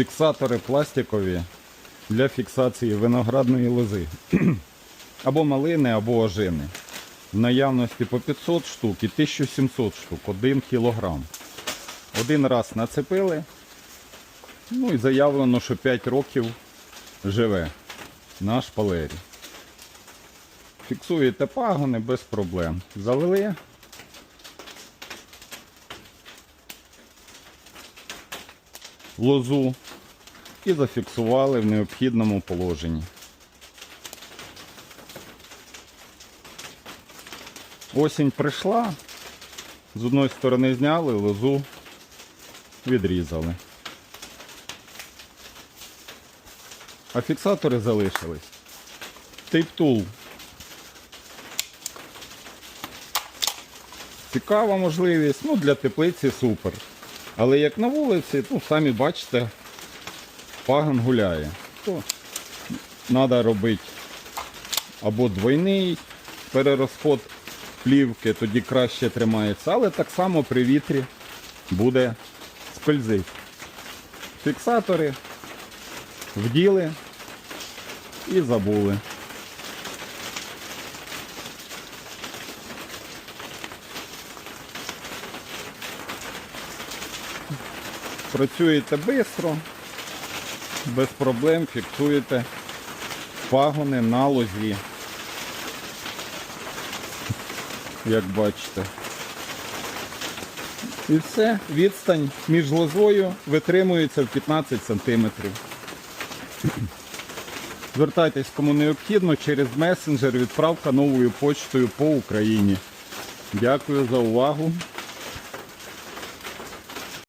фіксатори пластикові для фіксації виноградної лози. або малини, або ожини. В наявності по 500 штук і 1700 штук, 1 кілограм. Один раз нацепили. Ну і заявлено, що 5 років живе на шпалері. Фіксуєте пагони без проблем. Завели. Лозу і зафіксували в необхідному положенні. Осінь прийшла, з одної сторони зняли, лозу відрізали. А фіксатори залишились. Тейптул. Цікава можливість, ну для теплиці супер. Але як на вулиці, ну самі бачите, пагон гуляє. То треба робити або двойний перерозход плівки, тоді краще тримається, але так само при вітрі буде скользити. Фіксатори вділи і забули. Працюєте швидко, без проблем фіксуєте пагони на лозі. Як бачите. І все, відстань між лозою витримується в 15 см. Звертайтесь кому необхідно через месенджер відправка новою почтою по Україні. Дякую за увагу.